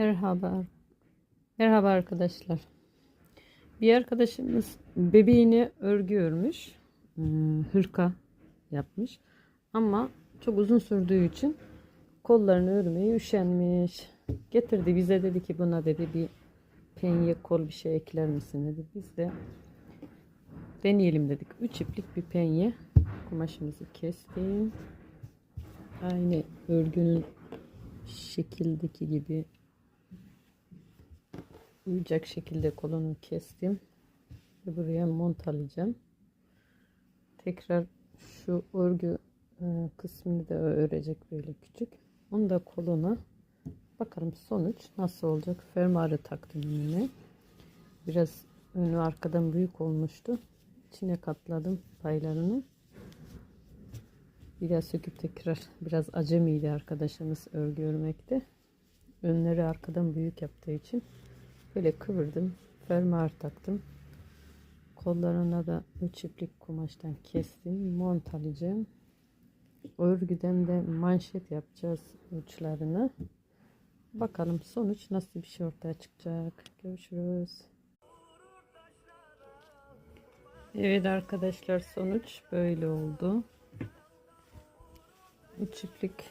Merhaba. Merhaba arkadaşlar. Bir arkadaşımız bebeğini örgü örmüş. Hmm, Hırka yapmış. Ama çok uzun sürdüğü için kollarını örmeye üşenmiş. Getirdi bize dedi ki buna dedi bir penye kol bir şey ekler misin dedi. Biz de deneyelim dedik. Üç iplik bir penye. Kumaşımızı kestim. Aynı örgünün şekildeki gibi uyacak şekilde kolunu kestim ve buraya montalayacağım. Tekrar şu örgü e, kısmını da örecek böyle küçük. Onu da koluna bakalım sonuç nasıl olacak. Fermuarı taktım yine. Biraz önü arkadan büyük olmuştu. İçine katladım paylarını. Biraz söküp tekrar biraz acemiydi arkadaşımız örgü örmekte. Önleri arkadan büyük yaptığı için böyle kıvırdım. Fermuar taktım. Kollarına da üç iplik kumaştan kestim. Montalayacağım. Örgüden de manşet yapacağız uçlarını. Bakalım sonuç nasıl bir şey ortaya çıkacak. Görüşürüz. Evet arkadaşlar sonuç böyle oldu. Üç iplik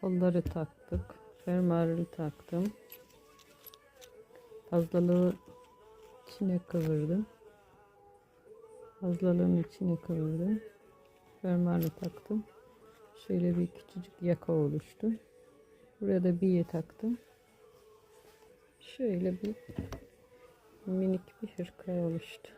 kolları taktık. Fermuarı taktım. Fazlalığı içine kıvırdım. Fazlalığın içine kıvırdım. Fermuarı taktım. Şöyle bir küçücük yaka oluştu. Buraya da biye taktım. Şöyle bir minik bir hırka oluştu.